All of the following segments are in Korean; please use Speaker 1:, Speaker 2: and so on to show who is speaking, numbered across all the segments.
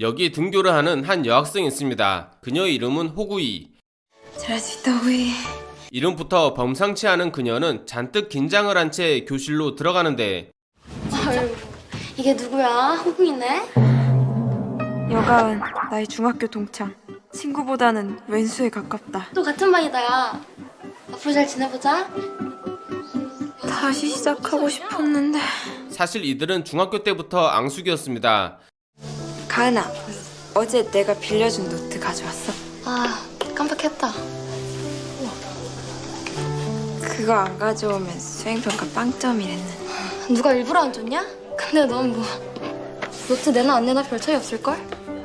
Speaker 1: 여기 등교를 하는 한 여학생이 있습니다. 그녀의 이름은 호구이.
Speaker 2: 잘할 수 있다 호이
Speaker 1: 이름부터 범상치 않은 그녀는 잔뜩 긴장을 한 채 교실로 들어가는데
Speaker 3: 아유, 이게 누구야? 호구이네?
Speaker 2: 여가은 나의 중학교 동창 친구보다는 왼수에 가깝다
Speaker 3: 또 같은 반이다, 야. 앞으로 잘 지내보자.
Speaker 2: 다시 시작하고 싶었는데
Speaker 1: 사실 이들은 중학교 때부터 앙숙이었습니다.
Speaker 2: 가은아 어제 내가 빌려준 노트 가져왔어?
Speaker 3: 아, 깜빡했다.
Speaker 2: 그거 안 가져오면 수행평가 빵점이랬는
Speaker 3: 누가 일부러 안 줬냐? 근데 넌 뭐, 노트 내나 안 내나 별 차이 없을걸?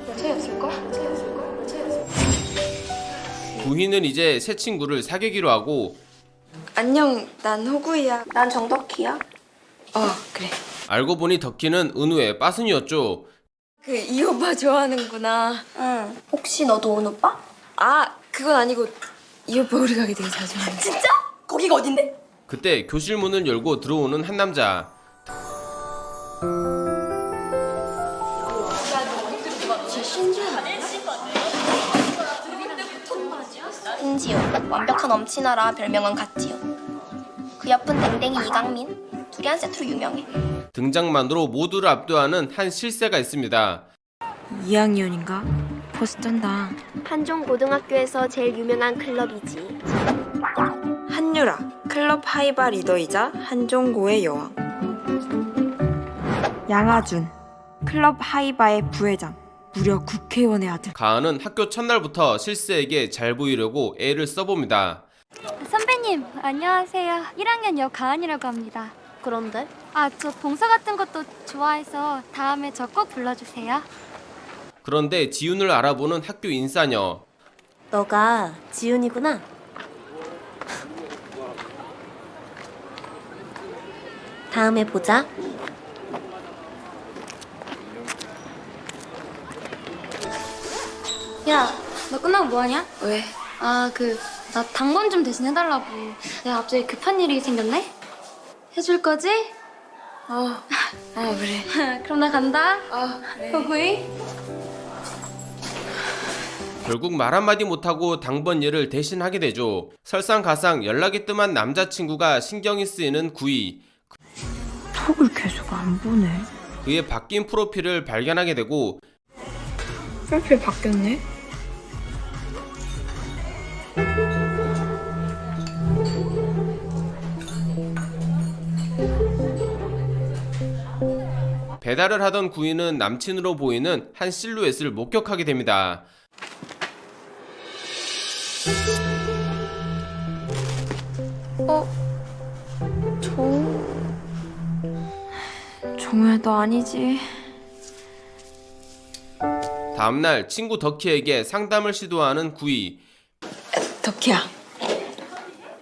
Speaker 3: 별 차이 없을걸? 별 차이 없을걸? 별 차이 없을걸?
Speaker 1: 구희는 이제 새 친구를 사귀기로 하고
Speaker 2: 안녕 난 호구이야
Speaker 3: 난 정덕희야.
Speaker 2: 어 그래
Speaker 1: 알고 보니 덕희는 은우의 빠순이었죠.
Speaker 2: 그이 오빠 좋아하는구나
Speaker 3: 응. 혹시 너도 온 오빠?
Speaker 2: 아 그건 아니고 이 오빠 우리 가게 되게 자주 하는데
Speaker 3: 진짜? 거기가 어딘데?
Speaker 1: 그때 교실 문을 열고 들어오는 한 남자.
Speaker 3: 신지연 완벽한 엄친아라 별명은 같지연 그 옆은 댕댕이 이강민 둘이 한 세트로 유명해
Speaker 1: 등장만으로 모두를 압도하는 한 실세가 있습니다.
Speaker 2: 2학년인가? 벌써 쩐다
Speaker 3: 한종 고등학교에서 제일 유명한 클럽이지
Speaker 2: 한유라 클럽 하이바 리더이자 한종고의 여왕 양아준 클럽 하이바의 부회장 무려 국회의원의 아들
Speaker 1: 가은은 학교 첫날부터 실세에게 잘 보이려고 애를 써봅니다.
Speaker 4: 선배님, 안녕하세요. 1학년 여가은이라고 합니다.
Speaker 3: 그런데?
Speaker 4: 아, 저 봉사 같은 것도 좋아해서 다음에 저 꼭 불러주세요.
Speaker 1: 그런데 지훈을 알아보는 학교 인싸녀.
Speaker 3: 너가 지훈이구나 다음에 보자 야, 너 끝나고 뭐하냐?
Speaker 2: 왜?
Speaker 3: 아, 그, 나 당번 좀 대신 해달라고. 내가 갑자기 급한 일이 생겼네? 해줄 거지?
Speaker 2: 어, 어 그래
Speaker 3: 그럼 나 간다.
Speaker 2: 어 그래
Speaker 3: 호구이.
Speaker 1: 결국 말 한마디 못하고 당번 일을 대신 하게 되죠. 설상가상 연락이 뜸한 남자친구가 신경이 쓰이는 구이.
Speaker 2: 톡을 계속 안 보내
Speaker 1: 그의 바뀐 프로필을 발견하게 되고
Speaker 2: 프로필 바뀌었네
Speaker 1: 배달을 하던 구이는 남친으로 보이는 한 실루엣을 목격하게 됩니다.
Speaker 2: 종우야 너 아니지
Speaker 1: 다음날 친구 덕희에게 상담을 시도하는 구이.
Speaker 2: 덕희야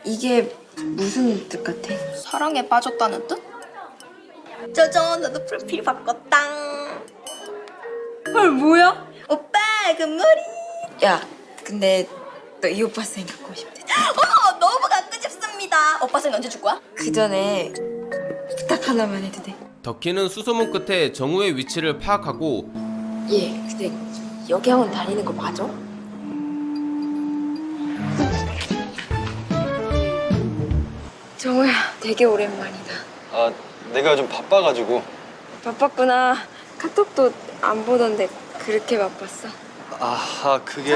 Speaker 2: 이게 무슨 뜻 같아?
Speaker 3: 사랑에 빠졌다는 뜻? 짜잔, 나도 프로필 바꿨다.
Speaker 2: 헐 뭐야?
Speaker 3: 오빠, 그 머리.
Speaker 2: 야 근데 너 이 오빠 쌤 갖고 싶대
Speaker 3: 어, 너무 갖고 싶습니다. 오빠 생 언제 줄 거야?
Speaker 2: 그 전에 부탁 하나만 해도 돼?
Speaker 1: 덕희는 수소문 끝에 정우의 위치를 파악하고
Speaker 2: 예 근데 여기 학원 다니는 거 맞아? 정우야 되게 오랜만이다
Speaker 5: 아, 내가 요즘 바빠가지고.
Speaker 2: 바빴구나 카톡도 안 보던데 그렇게 바빴어?
Speaker 5: 아, 그게.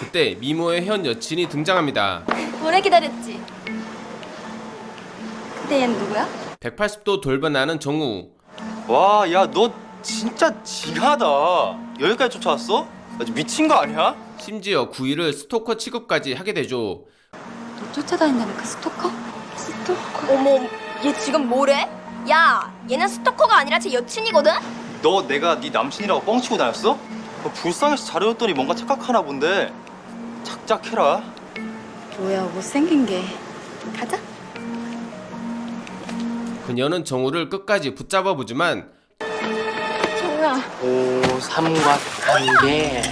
Speaker 1: 그때 미모의 현 여친이 등장합니다.
Speaker 3: 오래 기다렸지. 근데 얜 누구야?
Speaker 1: 180도 돌변하는 정우.
Speaker 5: 와, 야, 너 진짜 지하다. 여기까지 쫓아왔어? 나 지금 미친 거 아니야?
Speaker 1: 심지어 구이를 스토커 취급까지 하게 되죠.
Speaker 4: 너 쫓아다닌다는 그 스토커?
Speaker 2: 스토커
Speaker 3: 어머, 얘 지금 뭐래? 야, 얘는 스토커가 아니라 제 여친이거든?
Speaker 5: 너 내가 네 남친이라고 뻥치고 다녔어? 너 불쌍해서 잘해줬더니 뭔가 착각하나 본데. 착착해라.
Speaker 2: 뭐야 못생긴 게
Speaker 3: 가자.
Speaker 1: 그녀는 정우를 끝까지 붙잡아 보지만
Speaker 6: 오 삼각관계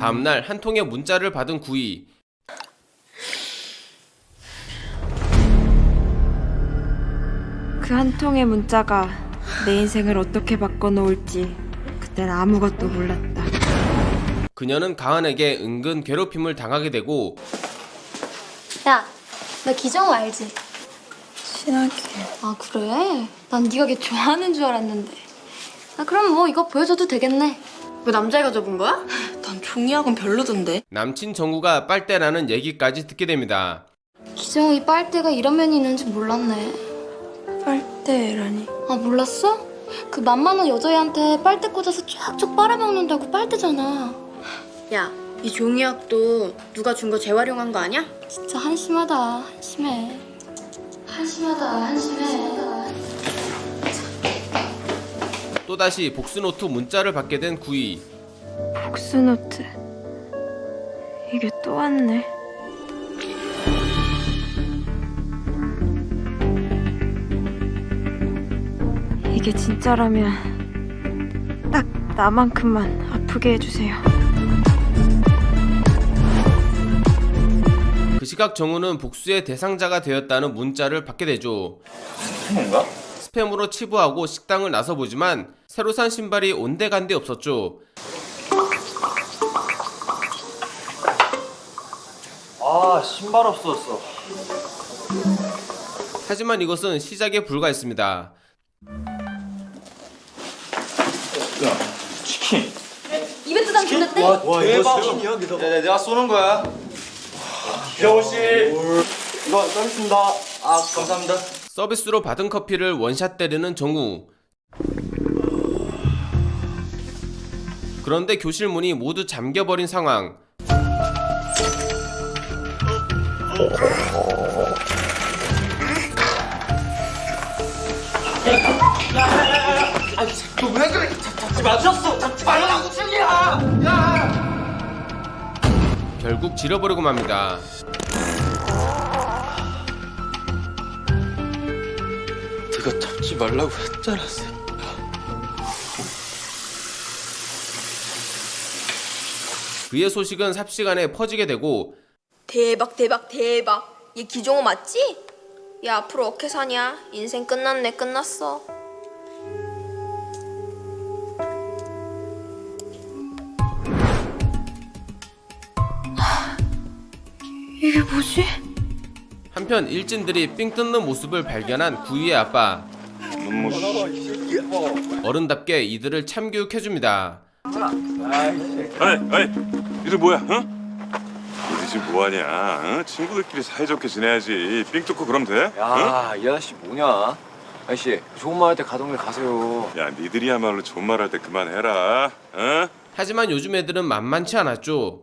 Speaker 1: 다음날 한 통의 문자를 받은 구이.
Speaker 2: 그 한 통의 문자가 내 인생을 어떻게 바꿔놓을지 그땐 아무것도 몰랐다.
Speaker 1: 그녀는 가은에게 은근 괴롭힘을 당하게 되고
Speaker 3: 야, 나 기정우 알지?
Speaker 2: 친하게.
Speaker 3: 아 그래? 난 네가 걔 좋아하는 줄 알았는데. 아 그럼 뭐 이거 보여줘도 되겠네.
Speaker 7: 왜 남자애가 접은 거야? 난 종이학은 별로던데.
Speaker 1: 남친 정우가 빨대라는 얘기까지 듣게 됩니다.
Speaker 3: 기정우 이 빨대가 이런 면이 있는지 몰랐네.
Speaker 2: 빨대라니.
Speaker 3: 아 몰랐어? 그 만만한 여자애한테 빨대 꽂아서 쫙쫙 빨아먹는다고 빨대잖아.
Speaker 7: 야, 이 종이학도 누가 준 거 재활용한 거 아니야?
Speaker 3: 진짜 한심하다. 한심해. 한심하다. 한심해.
Speaker 1: 또다시 복수노트 문자를 받게 된 구이.
Speaker 2: 복수노트. 이게 또 왔네. 이게 진짜라면 딱 나만큼만 아프게 해주세요.
Speaker 1: 그 시각 정우는 복수의 대상자가 되었다는 문자를 받게 되죠.
Speaker 5: 뭔가?
Speaker 1: 스팸으로 치부하고 식당을 나서보지만 새로 산 신발이 온데간데 없었죠.
Speaker 5: 아 신발 없어졌어.
Speaker 1: 하지만 이것은 시작에 불과했습니다.
Speaker 5: 야 치킨.
Speaker 3: 이벤트 당첨됐대?
Speaker 5: 와 대박. 치킨이야? 네, 네, 내가 쏘는 거야. 기정우 씨. 이거 서비스입니다. 아 감사합니다.
Speaker 1: 서비스로 받은 커피를 원샷 때리는 정우. 그런데 교실 문이 모두 잠겨버린 상황. 결국 지려버리고 맙니다.
Speaker 5: 네가 잡지 말라고 했잖아.
Speaker 1: 그의 소식은 삽시간에 퍼지게 되고
Speaker 7: 대박, 대박, 대박. 얘 기종호 맞지? 야, 앞으로 어떻게 사냐? 인생 끝났네, 끝났어.
Speaker 2: 이게 뭐지?
Speaker 1: 한편 일진들이 삥 뜯는 모습을 발견한 구이의 아빠. 어른답게 이들을 참교육해줍니다.
Speaker 8: 아이, 아이, 이들 뭐야? 응? 이들 지금 뭐하냐? 응? 친구들끼리 사이좋게 지내야지. 삥 뚫고 그럼 돼?
Speaker 9: 야, 이 아저씨 뭐냐? 아저씨, 좋은 말 할 때 가동일 가세요.
Speaker 8: 응? 야, 니들이야말로 좋은 말할 때 그만해라. 응?
Speaker 1: 하지만 요즘 애들은 만만치 않았죠.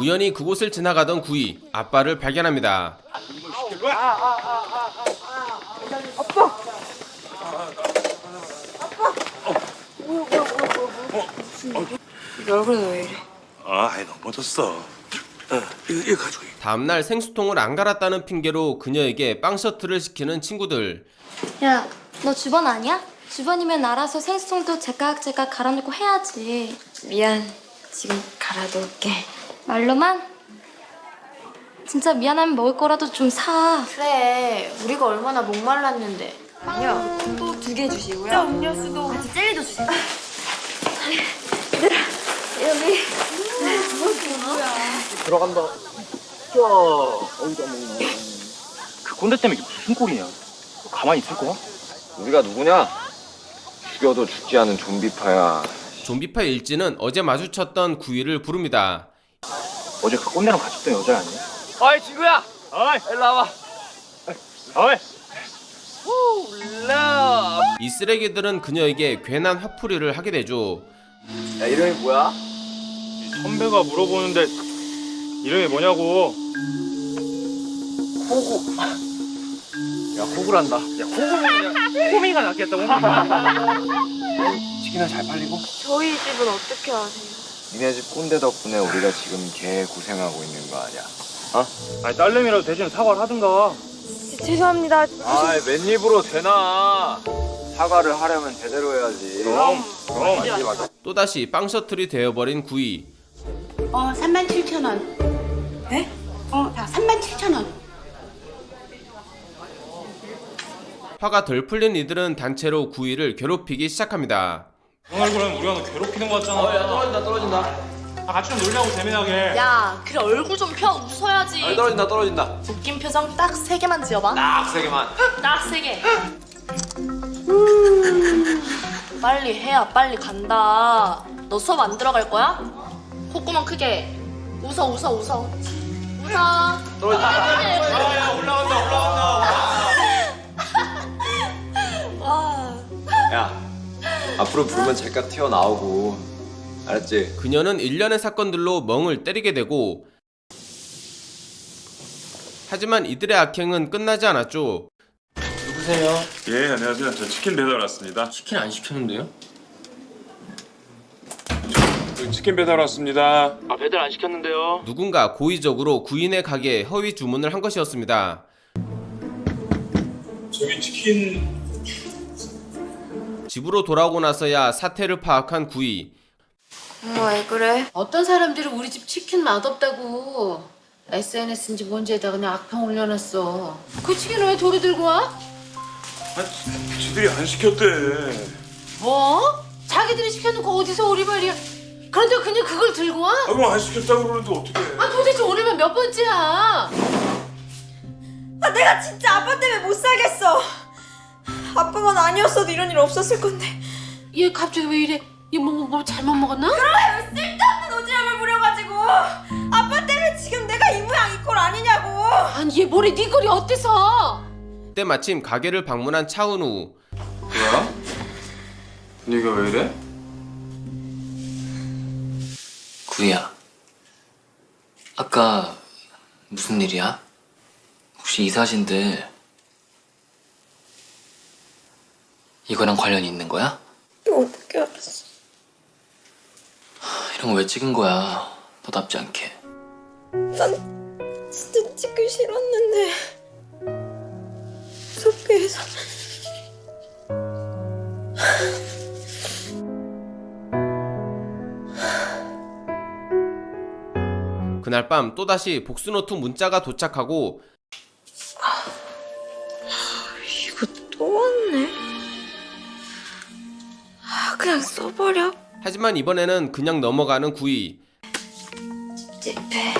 Speaker 1: 우연히 그곳을 지나가던 구이 아빠를 발견합니다.
Speaker 2: 얼굴이 왜 이래?
Speaker 8: 아, 아이, 넘어졌어.
Speaker 1: 다음날 생수통을 안 갈았다는 핑계로 그녀에게 빵 셔틀을 시키는 친구들.
Speaker 3: 야, 너 주번 아니야? 주번이면 알아서 생수통도 제깍제깍 갈아놓고 해야지.
Speaker 2: 미안. 지금 갈아놓을게.
Speaker 3: 말로만? 진짜 미안하면 먹을 거라도 좀 사.
Speaker 7: 그래, 우리가 얼마나 목말랐는데.
Speaker 2: 아니요. 또 두 개 주시고요. 음료수도.
Speaker 3: 같이 젤리도 주세요.
Speaker 9: 들어간다.
Speaker 5: 그 꼰대 때문에 이게 무슨 꼴이냐? 너 가만히 있을 거야?
Speaker 9: 우리가 누구냐? 죽여도 죽지 않은 좀비파야.
Speaker 1: 좀비파 일진은 어제 마주쳤던 구이를 부릅니다.
Speaker 5: 어제 그 꼰대랑 같이 있던 여자 아니야?
Speaker 9: 어이, 친구야!
Speaker 5: 어이,
Speaker 9: 일로 와봐.
Speaker 5: 어이.
Speaker 1: 러이 쓰레기들은 그녀에게 괜한 화풀이를 하게 되죠.
Speaker 9: 야, 이름이 뭐야?
Speaker 5: 선배가 물어보는데 이름이 뭐냐고.
Speaker 9: 야, 호구란다. 야, 호구면 그냥 호미가 낫겠다, 호미. 치킨은 잘 팔리고?
Speaker 2: 저희 집은 어떻게 아세요?
Speaker 9: 니네 집 꼰대 덕분에 우리가 지금 개 고생하고 있는 거 아니야?
Speaker 5: 아니 딸내미라도 대신 사과를 하든가
Speaker 2: 죄송합니다.
Speaker 9: 아이 맨입으로 되나? 사과를 하려면 제대로 해야지.
Speaker 5: 그럼 그럼
Speaker 9: 맞지 맞아.
Speaker 1: 또다시 빵 셔틀이 되어버린 구이.
Speaker 10: 어, 3만 7천 원. 네? 어, 다 3만 7천 원.
Speaker 1: 화가 덜 풀린 이들은 단체로 구이를 괴롭히기 시작합니다.
Speaker 5: 형 얼굴은 우리가 너 괴롭히는 거 같잖아 야 떨어진다 떨어진다 아 같이 좀 놀자고 재미나게
Speaker 10: 야, 그래 얼굴 좀 펴 웃어야지.
Speaker 9: 떨어진다 떨어진다.
Speaker 10: 웃긴 표정 딱 세 개만 지어봐.
Speaker 9: 딱세 개만.
Speaker 10: 딱 세 개. 빨리 해야 빨리 간다. 너 수업 안 들어갈 거야? 콧구멍 크게. 웃어 웃어 웃어. 웃어.
Speaker 5: 야야 올라간다 올라간다
Speaker 9: 야 앞으로 부르면 제깍 튀어나오고 알았지?
Speaker 1: 그녀는 일련의 사건들로 멍을 때리게 되고 하지만 이들의 악행은 끝나지 않았죠.
Speaker 6: 누구세요?
Speaker 8: 예 안녕하세요 저 치킨 배달 왔습니다
Speaker 6: 치킨 안 시켰는데요?
Speaker 8: 저 치킨 배달 왔습니다
Speaker 6: 아 배달 안 시켰는데요.
Speaker 1: 누군가 고의적으로 구인의 가게에 허위 주문을 한 것이었습니다.
Speaker 8: 저기 치킨
Speaker 1: 집으로 돌아오고 나서야 사태를 파악한 구이.
Speaker 2: 엄마 왜 그래?
Speaker 10: 어떤 사람들이 우리 집 치킨 맛없다고 SNS인지 뭔지에다 그냥 악평 올려놨어. 그 치킨을 왜 돌이 들고 와?
Speaker 8: 아 지들이 안 시켰대
Speaker 10: 뭐? 자기들이 시켜놓고 어디서 오리 말이야? 그런데 그냥 그걸 들고 와?
Speaker 8: 아 그럼 안 시켰다고 그러는데 어떡해
Speaker 10: 아 도대체 오늘만 몇 번째야?
Speaker 2: 아, 내가 진짜 아빠 때문에 못 살겠어. 아빠만 아니었어도 이런 일 없었을 건데.
Speaker 10: 얘 갑자기 왜 이래? 얘 뭐 뭐 잘못 먹었나?
Speaker 2: 쓸데없는 오지랖을 부려가지고 아빠 때문에 지금 내가 이 모양 이 꼴 아니냐고.
Speaker 10: 아니 얘 머리 네 꼴이 어때서?
Speaker 1: 그때 마침 가게를 방문한 차은우.
Speaker 9: 뭐야? 네가 왜 이래?
Speaker 6: 구이야. 아까 무슨 일이야? 혹시 이 사진들 이거랑 관련이 있는 거야?
Speaker 2: 어떻게 알았어?
Speaker 6: 이런 거 왜 찍은 거야? 너답지 않게.
Speaker 2: 난 진짜 찍기 싫었는데 무섭게 해서
Speaker 1: 그날 밤 또다시 복수노트 문자가 도착하고
Speaker 2: 그냥 써버려
Speaker 1: 하지만 이번에는 그냥 넘어가는 구이.
Speaker 2: 찝해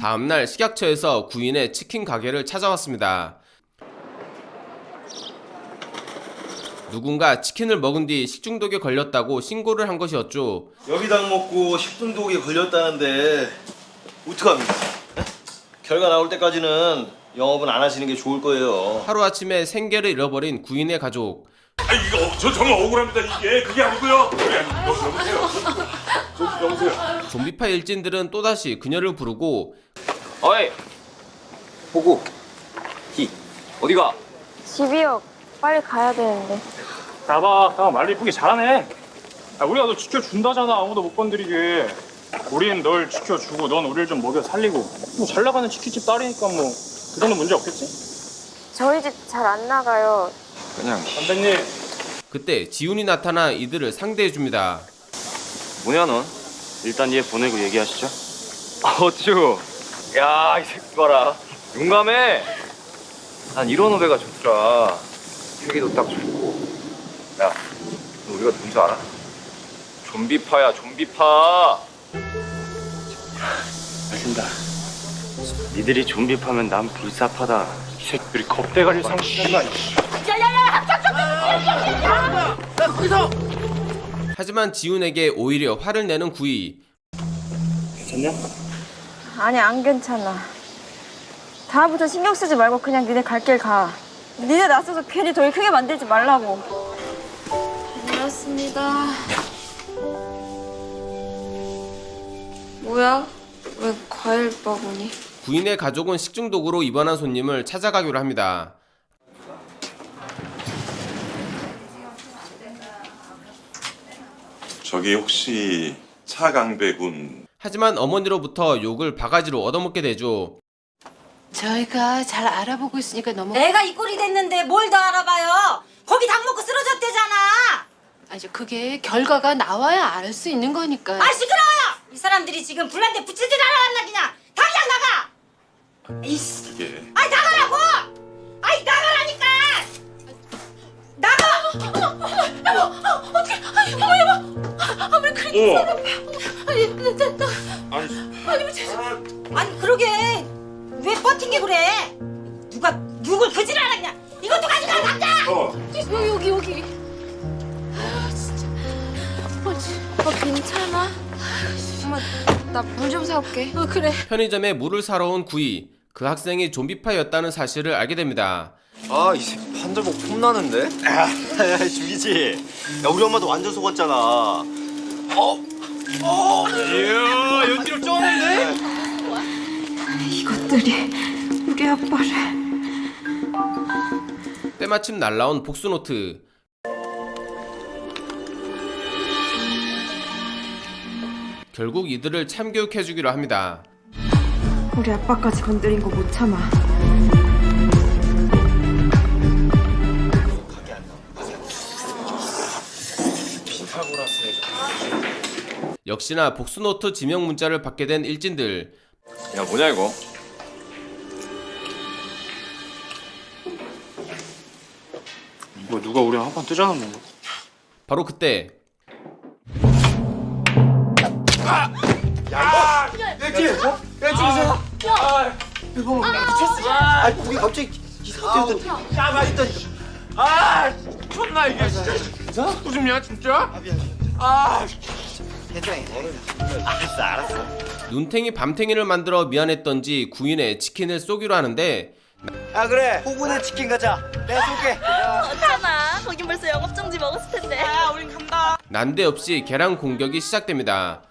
Speaker 1: 다음날 식약처에서 구인의 치킨 가게를 찾아왔습니다. 누군가 치킨을 먹은 뒤 식중독에 걸렸다고 신고를 한 것이었죠.
Speaker 5: 여기당 먹고 식중독에 걸렸다는데 어떡합니까? 에? 결과 나올 때까지는 영업은 안 하시는 게 좋을 거예요
Speaker 1: 하루아침에 생계를 잃어버린 구인의 가족.
Speaker 8: 아 이거 저 정말 억울합니다 이게. 그게 아니고요. 그게 아니고 여- 여보세요 저, 저, 여보세요
Speaker 1: 좀비파 일진들은 또다시 그녀를 부르고
Speaker 9: 어이. 호구. 히. 어디가?
Speaker 2: 집이요. 빨리 가야 되는데.
Speaker 5: 나봐. 나말 이쁘게 잘하네. 아, 우리가 너 지켜준다잖아. 아무도 못 건드리게. 우린 널 지켜주고 넌 우리를 좀 먹여 살리고. 뭐 잘 나가는 치킨집 딸이니까 뭐. 그 정도 문제 없겠지?
Speaker 2: 저희 집 잘 안 나가요
Speaker 9: 그냥
Speaker 5: 선배님.
Speaker 1: 그때 지훈이 나타나 이들을 상대해 줍니다.
Speaker 9: 뭐냐 넌?
Speaker 5: 일단 얘 보내고 얘기하시죠.
Speaker 9: 어쭈. 야 이 새끼 봐라. 용감해. 난 이런 후배가 좋더라. 세기도 딱 좋고. 야 너 우리가 누군지 알아? 좀비파야 좀비파.
Speaker 5: 알린다. 니들이 좀비 파면 난 불사파다. 이 새끼들이 겁대가리 상실한다
Speaker 1: 하지만 지훈에게 오히려 화를 내는 구이.
Speaker 5: 괜찮냐?
Speaker 2: 아니 안 괜찮아 다음부터 신경 쓰지 말고 그냥 니네 갈 길 가 니네 낯서서 괜히 더 크게 만들지 말라고
Speaker 3: 알았습니다. 뭐야? 왜 과일 바구니?
Speaker 1: 구인의 가족은 식중독으로 입원한 손님을 찾아가기로 합니다.
Speaker 8: 저기 혹시 차강배군
Speaker 1: 하지만 어머니로부터 욕을 바가지로 얻어먹게 되죠.
Speaker 11: 저희가 잘 알아보고 있으니까 너무
Speaker 2: 내가 이 꼴이 됐는데 뭘 더 알아봐요? 거기 당 먹고 쓰러졌대잖아.
Speaker 11: 아니 그게 결과가 나와야 알 수 있는 거니까
Speaker 2: 아 시끄러워요. 이 사람들이 지금 불난데 부채질 하러 왔나 그냥. 이씨.
Speaker 8: 이게
Speaker 2: 아이 나가라고. 아이 나가라니까. 나가.
Speaker 8: 오!
Speaker 2: 아니 그러게 왜 버틴 게 그래? 누가 누굴 그질 그냥. 이것도 가져가 당장.
Speaker 8: 어!
Speaker 11: 여기 여기 아 진짜 뭐지
Speaker 3: 어, 괜찮아? 엄마, 나 물 좀 사올게.
Speaker 11: 어 그래
Speaker 1: 편의점에 물을 사러 온 구이. 그 학생이 좀비파였다는 사실을 알게 됩니다.
Speaker 9: 아, 이 새끼 판자복 폼나는데?
Speaker 12: 야, 죽이지. 야, 우리 엄마도 완전 속았잖아. 어? 어? 이야, 연기를 쩌는데?
Speaker 2: 이것들이 우리 아빠를.
Speaker 1: 때마침 날라온 복수노트. 결국 이들을 참교육해주기로 합니다.
Speaker 2: 우리 아빠까지 건드린 거 못 참아.
Speaker 1: 역시나 복수노트 지명 문자를 받게 된 일진들.
Speaker 9: 야, 뭐냐, 이거?
Speaker 5: 뭐 누가 우리 한판 뜨자는 건가?
Speaker 1: 바로 그때
Speaker 12: 야, 지 어? 야, 지금 이 거나 미쳤어. 아, 우리 갑자기 이상한데. 야, 나 있다. 아, 존나 이게 진짜. 진짜? 또 좀야 진짜? 아, 미안. 아, 괜찮아. 알았어, 알았어.
Speaker 1: 눈탱이 밤탱이를 만들어 미안했던지 구인에 치킨을 쏘기로 하는데
Speaker 12: 아, 그래. 호군의 치킨 가자. 내가 쏠게.
Speaker 7: 어쩌나 거긴 벌써 영업정지 먹었을 텐데 아 우린 간다
Speaker 1: 난데없이 계란 공격이 시작됩니다.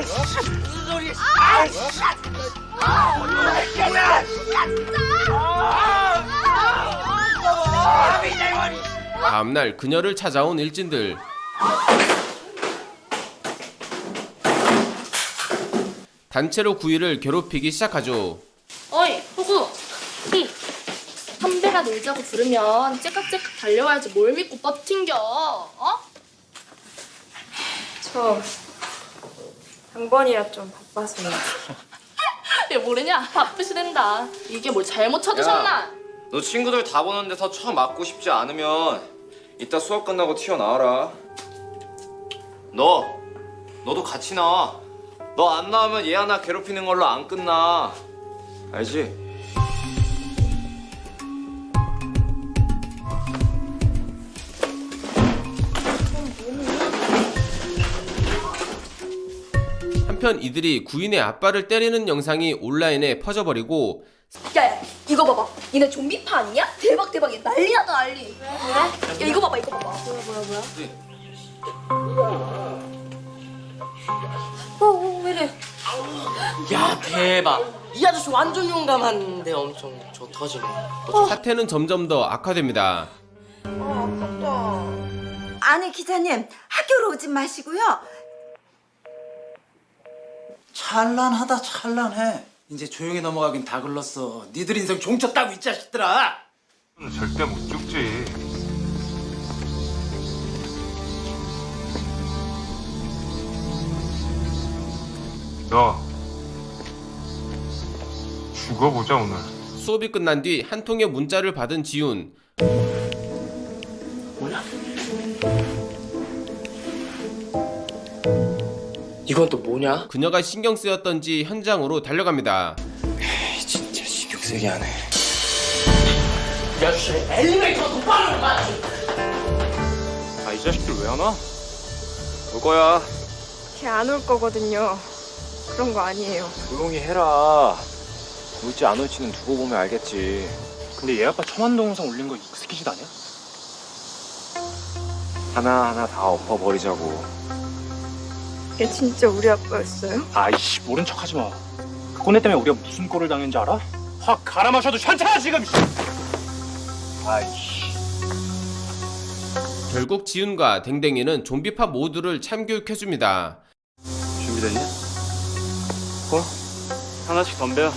Speaker 12: 무슨 소리? 아, 씨.
Speaker 1: 다음날 그녀를 찾아온 일진들. 단체로 구이를 괴롭히기 시작하죠.
Speaker 10: 어이 호구 응. 선배가 놀자고 부르면 째깍째깍 달려와야지 뭘 믿고 버팅겨 어?
Speaker 2: 저 당번이라 좀 바빠서요.
Speaker 10: 얘 모르냐 바쁘시댄다 이게 뭘 잘못 쳐드셨나
Speaker 9: 너 친구들 다 보는 데서 처음 맞고 싶지 않으면 이따 수업 끝나고 튀어나와라. 너, 너도 같이 나와. 너 안 나오면 얘 하나 괴롭히는 걸로 안 끝나. 알지?
Speaker 1: 한편 이들이 구인의 아빠를 때리는 영상이 온라인에 퍼져버리고
Speaker 7: 야야 이거 봐봐. 니네 좀비파 아니냐? 대박 대박. 얘 난리 나다 난리. 야 이거 봐봐 이거 봐봐.
Speaker 13: 야 대박. 이 아저씨 완전 용감한데 엄청 저 터지네.
Speaker 1: 사태는 점점 더 악화됩니다.
Speaker 2: 아니 기자님 학교로 오지 마시고요.
Speaker 12: 찬란하다, 찬란해. 이제 조용히 넘어가긴 다 글렀어. 니들 인생 종쳐 따고 이 자식들아.
Speaker 8: 절대 못 죽지. 너 죽어보자 오늘.
Speaker 1: 수업이 끝난 뒤 한 통의 문자를 받은 지훈.
Speaker 13: 이건 또 뭐냐?
Speaker 1: 그녀가 신경 쓰였던지 현장으로 달려갑니다.
Speaker 13: 진짜 신경 쓰게 하네 이 아저씨 엘리베이터 똑바로 가
Speaker 5: 아 이 자식들 왜 안 와?
Speaker 9: 올 거야.
Speaker 2: 걔 안 올 거거든요. 그런 거 아니에요.
Speaker 9: 조용히 해라. 올지 안 올지는 두고 보면 알겠지.
Speaker 5: 근데 얘 아빠 첨한 동영상 올린 거 익스키짓 아니야?
Speaker 9: 하나하나 다 엎어버리자고.
Speaker 2: 걔 진짜 우리 아빠였어요?
Speaker 5: 아이씨 모른 척하지 마. 그 꼰대 때문에 우리가 무슨 꼴을 당했는지 알아? 확 갈아 마셔도 괜찮아 지금.
Speaker 14: 아이씨.
Speaker 1: 결국 지훈과 댕댕이는 좀비파 모두를 참교육해줍니다.
Speaker 15: 준비됐냐? 어? 하나씩 덤벼.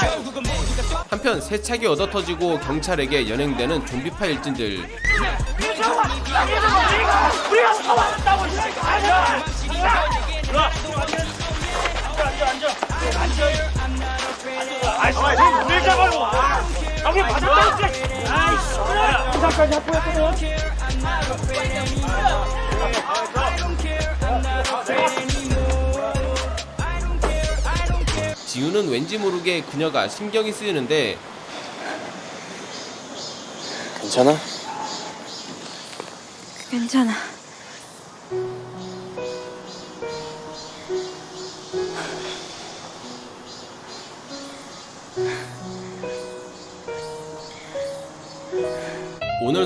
Speaker 5: 결국은 모두가 또
Speaker 1: 한편 세차게 얻어터지고 경찰에게 연행되는 좀비파 일진들
Speaker 5: 여기 맞았다 아이씨 부산까지 합보였거든
Speaker 1: 지우는 왠지 모르게 그녀가 신경이 쓰이는데
Speaker 14: 괜찮아?
Speaker 16: 괜찮아.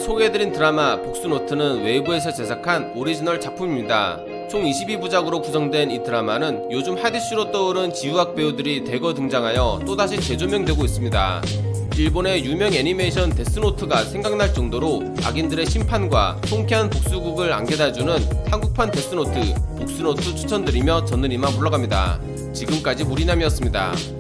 Speaker 1: 소개해드린 드라마 복수노트는 웨이브에서 제작한 오리지널 작품입니다. 총 22부작으로 구성된 이 드라마는 요즘 핫이슈로 떠오른 지우학 배우들이 대거 등장하여 또다시 재조명되고 있습니다. 일본의 유명 애니메이션 데스노트가 생각날 정도로 악인들의 심판과 통쾌한 복수극을 안겨다주는 한국판 데스노트, 복수노트 추천드리며 저는 이만 물러갑니다. 지금까지 무리남이었습니다.